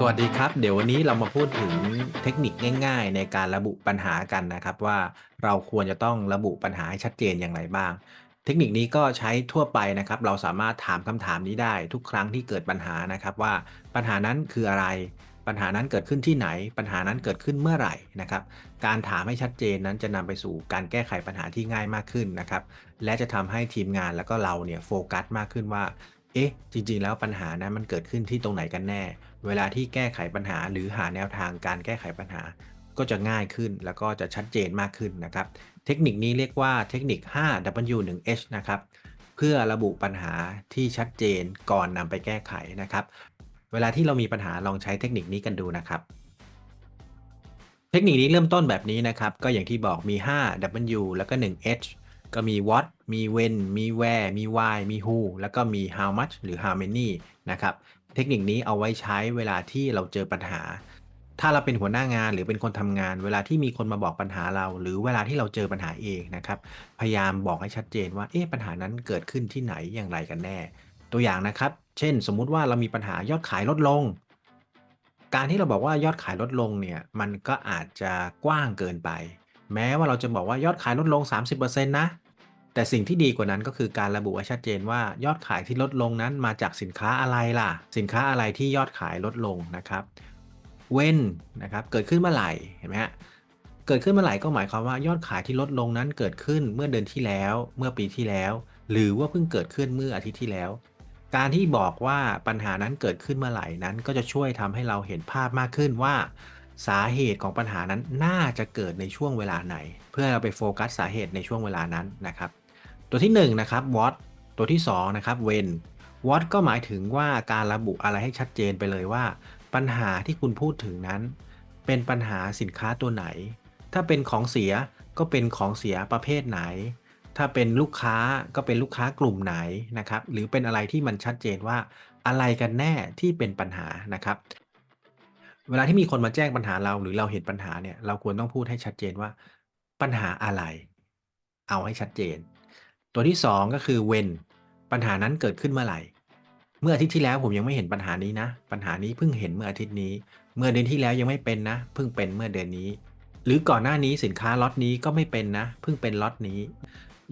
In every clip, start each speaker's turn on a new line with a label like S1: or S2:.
S1: สวัสดีครับ เดี๋ยววันนี้เรามาพูดถึงเทคนิคง่าย ๆ ในการระบุปัญหากันนะครับ ว่าเราควรจะต้องระบุปัญหาให้ชัดเจนอย่างไรบ้าง เทคนิคนี้ก็ใช้ทั่วไปนะครับ เราสามารถถามคำถามนี้ได้ทุกครั้งที่เกิดปัญหานะครับ ว่าปัญหานั้นคืออะไร ปัญหานั้นเกิดขึ้นที่ไหน ปัญหานั้นเกิดขึ้นเมื่อไหร่นะครับ การถามให้ชัดเจนนั้นจะนำไปสู่การแก้ไขปัญหาที่ง่ายมากขึ้นนะครับ และจะทำให้ทีมงานแล้วก็เราเนี่ยโฟกัสมากขึ้นว่าเอ๊ะจริง ๆ แล้วปัญหานั้นมันเกิดขึ้นที่ตรงไหนกันแน่ เวลาที่แก้ไขปัญหา หรือหาแนวทางการแก้ไขปัญหา ก็จะง่ายขึ้นแล้วก็จะชัดเจนมากขึ้นนะครับ เทคนิคนี้เรียกว่าเทคนิค 5W1H นะครับ เพื่อระบุปัญหาที่ชัดเจนก่อนนำไปแก้ไขนะครับ เวลาที่เรามีปัญหาลองใช้เทคนิคนี้กันดูนะครับเทคนิคนี้เริ่มต้นแบบนี้นะครับ ก็อย่างที่บอกมี 5W แล้วก็ 1H ก็มี what มี when มี where มี why มี who แล้วก็มี how much หรือ how many นะครับ เทคนิคนี้เอาไว้ใช้เวลาที่เราเจอปัญหา ถ้าเราเป็นหัวหน้างานหรือเป็นคนทำงาน เวลาที่มีคนมาบอกปัญหาเรา หรือเวลาที่เราเจอปัญหาเองนะครับ พยายามบอกให้ชัดเจนว่า เอ๊ะปัญหานั้นเกิดขึ้นที่ไหนอย่างไรกันแน่ ตัวอย่างนะครับ เช่น สมมุติว่าเรามีปัญหายอดขายลดลง การที่เราบอกว่ายอดขายลดลงเนี่ย มันก็อาจจะกว้างเกินไป แม้ว่าเราจะบอกว่ายอดขายลดลง 30%นะ แต่สิ่งที่ดีกว่านั้นก็คือการระบุไว้ชัดเจนว่ายอดขายที่ลดลงนั้นมาจากสินค้าอะไรล่ะ สินค้าอะไรที่ยอดขายลดลงนะครับ when นะครับ เกิดขึ้นเมื่อไหร่เห็นไหมฮะเกิดขึ้นเมื่อไหร่ก็หมายความว่ายอดขายที่ลดลงนั้นเกิดขึ้นเมื่อเดือนที่แล้ว เมื่อปีที่แล้ว หรือว่าเพิ่งเกิดขึ้นเมื่ออาทิตย์ที่แล้ว การที่บอกว่าปัญหานั้นเกิดขึ้นเมื่อไหร่นั้นก็จะช่วยทำให้เราเห็นภาพมากขึ้นว่า สาเหตุของปัญหานั้นน่าจะเกิดในช่วงเวลาไหน เพื่อเราไปโฟกัสสาเหตุในช่วงเวลานั้นนะครับ ตัวที่1นะครับ what ตัวที่2นะครับ when what ก็หมายถึงว่าการระบุอะไรให้ชัดเจนไปเลยว่า ปัญหาที่คุณพูดถึงนั้น เป็นปัญหาสินค้าตัวไหน ถ้าเป็นของเสียก็เป็นของเสียประเภทไหน ถ้าเป็นลูกค้าก็เป็นลูกค้ากลุ่มไหนนะครับ หรือเป็นอะไรที่มันชัดเจนว่าอะไรกันแน่ที่เป็นปัญหานะครับ เวลาที่มีคนมาแจ้งปัญหาเราหรือเราเห็นปัญหาเนี่ย เราควรต้องพูดให้ชัดเจนว่าปัญหาอะไร เอาให้ชัดเจน ตัวที่ 2 ก็คือ when ปัญหานั้นเกิดขึ้นเมื่อไหร่ เมื่ออาทิตย์ที่แล้วผมยังไม่เห็นปัญหานี้นะ ปัญหานี้เพิ่งเห็นเมื่ออาทิตย์นี้ เมื่อเดือนที่แล้วยังไม่เป็นนะ เพิ่งเป็นเมื่อเดือนนี้ หรือก่อนหน้านี้สินค้าล็อตนี้ก็ไม่เป็นนะ เพิ่งเป็นล็อตนี้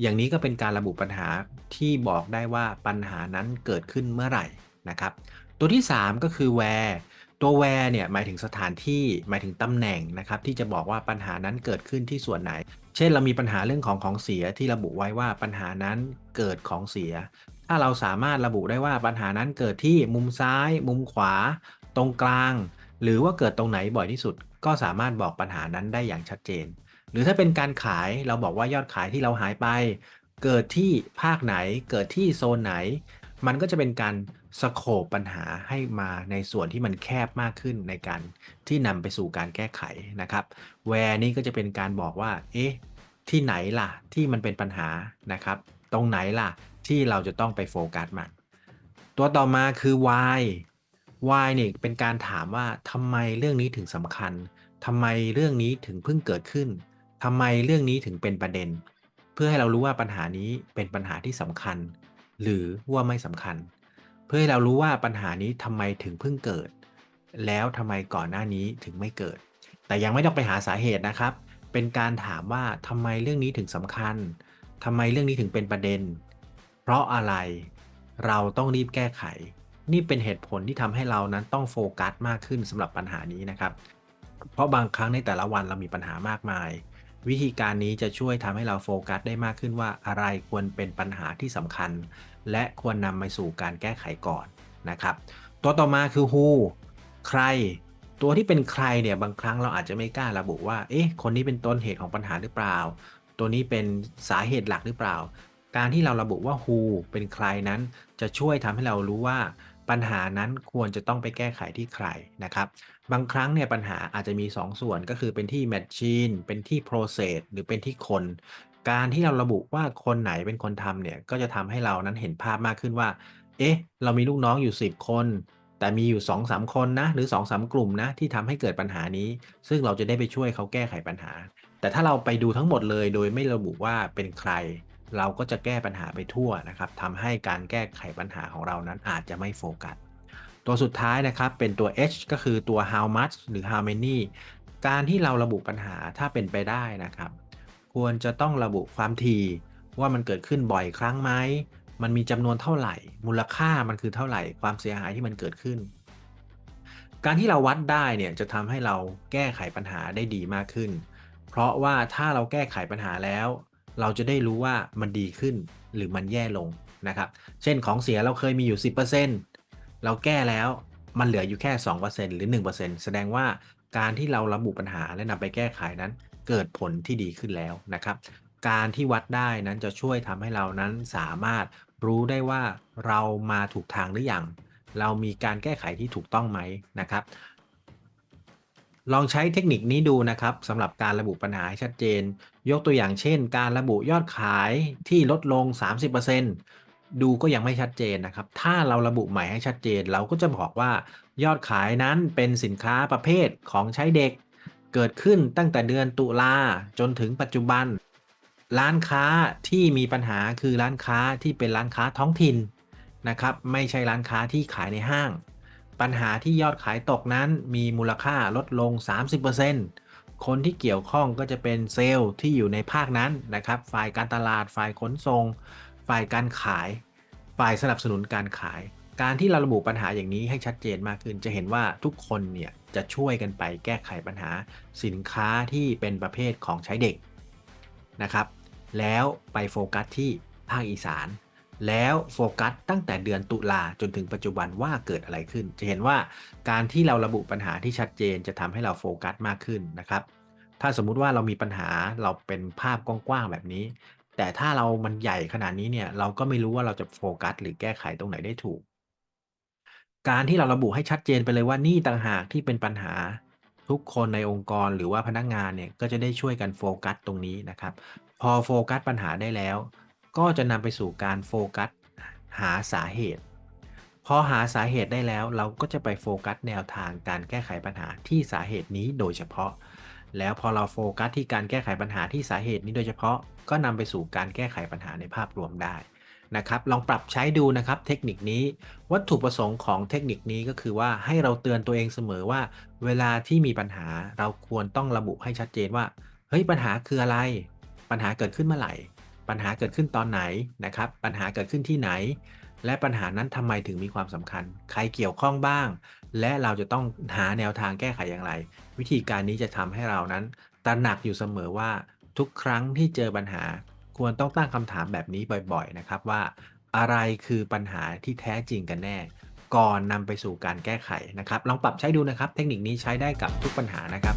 S1: อย่างนี้ก็เป็นการระบุปัญหาที่บอกได้ว่าปัญหานั้นเกิดขึ้นเมื่อไหร่นะครับ ตัวที่ 3 ก็คือ where ตัว where เนี่ยหมายถึงสถานที่หมายถึงตำแหน่งนะครับที่จะบอกว่าปัญหานั้นเกิดขึ้นที่ส่วนไหน เช่นเรามีปัญหาเรื่องของของเสียที่ระบุไว้ว่าปัญหานั้นเกิดของเสีย ถ้าเราสามารถระบุได้ว่าปัญหานั้นเกิดที่มุมซ้าย มุมขวา ตรงกลาง หรือว่าเกิดตรงไหนบ่อยที่สุด ก็สามารถบอกปัญหานั้นได้อย่างชัดเจน หรือถ้าเป็นการขายเราบอกว่ายอดขายที่เราหายไป เกิดที่ภาคไหน เกิดที่โซนไหน มันก็จะเป็นการสโคปปัญหาให้มาในส่วนที่มันแคบมากขึ้นในการที่นำไปสู่การแก้ไขนะครับ where นี่ก็จะเป็นการบอกว่า เอ๊ะ ที่ไหนล่ะที่มันเป็นปัญหานะครับ ตรงไหนล่ะที่เราจะต้องไปโฟกัสมันตัวต่อมาคือ why why เนี่ยเป็นการถามว่าทำไมเรื่องนี้ถึงสำคัญทำไมเรื่องนี้ถึงเพิ่งเกิดขึ้นทำไมเรื่องนี้ถึงเป็นประเด็น เพื่อให้เรารู้ว่าปัญหานี้เป็นปัญหาที่สำคัญ หรือว่าไม่สำคัญ เพื่อให้เรารู้ว่าปัญหานี้ทำไมถึงเพิ่งเกิด แล้วทำไมก่อนหน้านี้ถึงไม่เกิด แต่ยังไม่ต้องไปหาสาเหตุนะครับ เป็นการถามว่าทำไมเรื่องนี้ถึงสำคัญทำไมเรื่องนี้ถึงเป็นประเด็น เพราะอะไรเราต้องรีบแก้ไข นี่เป็นเหตุผลที่ทำให้เรานั้นต้องโฟกัสมากขึ้นสำหรับปัญหานี้นะครับ เพราะบางครั้งในแต่ละวันเรามีปัญหามากมาย วิธีการนี้จะช่วยทำให้เราโฟกัสได้มากขึ้นว่าอะไรควรเป็นปัญหาที่สำคัญ และควรนำไปสู่การแก้ไขก่อนนะครับ ตัวต่อมาคือ who ใคร ตัวที่เป็นใครเนี่ยบางครั้งเราอาจจะไม่กล้าระบุว่า เอ๊ะ คนนี้เป็นต้นเหตุของปัญหาหรือเปล่า ตัวนี้เป็นสาเหตุหลักหรือเปล่า การที่เราระบุว่า who เป็นใครนั้นจะช่วยทำให้เรารู้ว่า ปัญหานั้นควรจะต้องไปแก้ไขที่ใครนะครับ บางครั้งเนี่ยปัญหาอาจจะมี 2ส่วนก็คือเป็นที่ Machine เป็นที่ Process หรือเป็นที่คน การที่เราระบุว่าคนไหนเป็นคนทำเนี่ยก็จะทำให้เรานั้นเห็นภาพมากขึ้นว่า เอ๊ะ เรามีลูกน้องอยู่ 10 คน แต่มีอยู่ 2-3 คนนะ หรือ 2-3 กลุ่มนะ ที่ทำให้เกิดปัญหานี้ ซึ่งเราจะได้ไปช่วยเขาแก้ไขปัญหา แต่ถ้าเราไปดูทั้งหมดเลย โดยไม่ระบุว่าเป็นใคร เราก็จะแก้ปัญหาไปทั่วนะครับทำให้การแก้ไขปัญหาของเรานั้นอาจจะไม่โฟกัส ตัวสุดท้ายนะครับเป็นตัว H ก็คือตัว how much หรือ how many การที่เราระบุปัญหาถ้าเป็นไปได้นะครับ ควรจะต้องระบุความถี่ว่ามันเกิดขึ้นบ่อยครั้งไหม มันมีจำนวนเท่าไหร่ มูลค่ามันคือเท่าไหร่ ความเสียหายที่มันเกิดขึ้น การที่เราวัดได้เนี่ยจะทำให้เราแก้ไขปัญหาได้ดีมากขึ้น เพราะว่าถ้าเราแก้ไขปัญหาแล้ว เราจะได้รู้ว่ามันดีขึ้นหรือมันแย่ลงนะครับ เช่นของเสียเราเคยมีอยู่ 10%เราแก้แล้วมันเหลืออยู่แค่ 2%หรือ 1%แสดงว่าการที่เราระบุปัญหาและนำไปแก้ไขนั้น เกิดผลที่ดีขึ้นแล้วนะครับ การที่วัดได้นั้นจะช่วยทำให้เรานั้นสามารถรู้ได้ว่าเรามาถูกทางหรือยังเรามีการแก้ไขที่ถูกต้องไหมนะครับ ลองใช้เทคนิคนี้ดูนะครับสำหรับการระบุปัญหาให้ชัดเจน ยกตัวอย่างเช่น การระบุยอดขายที่ลดลง 30%ดูก็ยังไม่ชัดเจนนะครับ ถ้าเราระบุใหม่ให้ชัดเจน เราก็จะบอกว่ายอดขายนั้นเป็นสินค้าประเภทของใช้เด็ก เกิดขึ้นตั้งแต่เดือนตุลาจนถึงปัจจุบัน ร้านค้าที่มีปัญหาคือร้านค้าที่เป็นร้านค้าท้องถิ่นนะครับ ไม่ใช่ร้านค้าที่ขายในห้าง ปัญหาที่ยอดขายตกนั้นมีมูลค่าลดลง 30%คนที่เกี่ยวข้องก็จะเป็นเซลล์ที่อยู่ในภาคนั้นนะครับ ฝ่ายการตลาด ฝ่ายขนส่ง ฝ่ายการขาย ฝ่ายสนับสนุนการขาย การที่เราระบุปัญหาอย่างนี้ให้ชัดเจนมากขึ้น จะเห็นว่าทุกคนเนี่ยจะช่วยกันไปแก้ไขปัญหาสินค้าที่เป็นประเภทของใช้เด็กนะครับ แล้วไปโฟกัสที่ภาคอีสาน แล้วโฟกัสตั้งแต่เดือนตุลาจนถึงปัจจุบันว่าเกิดอะไรขึ้น จะเห็นว่าการที่เราระบุปัญหาที่ชัดเจนจะทำให้เราโฟกัสมากขึ้นนะครับ ถ้าสมมุติว่าเรามีปัญหาเราเป็นภาพกว้างๆแบบนี้ แต่ถ้าเรามันใหญ่ขนาดนี้เนี่ยเราก็ไม่รู้ว่าเราจะโฟกัส หรือแก้ไขตรงไหนได้ถูก การที่เราระบุให้ชัดเจนไปเลยว่านี่ต่างหากที่เป็นปัญหาทุกคนในองค์กรหรือว่าพนักงานเนี่ยก็จะได้ช่วยกันโฟกัสตรงนี้นะครับ พอโฟกัสปัญหาได้แล้ว ก็จะนำไปสู่การโฟกัสหาสาเหตุ พอหาสาเหตุได้แล้วเราก็จะไปโฟกัสแนวทางการแก้ไขปัญหาที่สาเหตุนี้โดยเฉพาะ แล้วพอเราโฟกัสที่การแก้ไขปัญหาที่สาเหตุนี้โดยเฉพาะ ก็นำไปสู่การแก้ไขปัญหาในภาพรวมได้นะครับลองปรับใช้ดูนะครับเทคนิคนี้ วัตถุประสงค์ของเทคนิคนี้ก็คือว่าให้เราเตือนตัวเองเสมอว่า เวลาที่มีปัญหาเราควรต้องระบุให้ชัดเจนว่าเฮ้ยปัญหาคืออะไร ปัญหาเกิดขึ้นเมื่อไหร่ ปัญหาเกิดขึ้นตอนไหนนะครับ ปัญหาเกิดขึ้นที่ไหน และปัญหานั้นทำไมถึงมีความสำคัญ ใครเกี่ยวข้องบ้าง และเราจะต้องหาแนวทางแก้ไขอย่างไร วิธีการนี้จะทำให้เรานั้น ตระหนักอยู่เสมอว่าทุกครั้งที่เจอปัญหา ควรต้องตั้งคำถามแบบนี้บ่อยๆนะครับว่า อะไรคือปัญหาที่แท้จริงกันแน่ ก่อนนำไปสู่การแก้ไขนะครับ ลองปรับใช้ดูนะครับ เทคนิคนี้ใช้ได้กับทุกปัญหานะครับ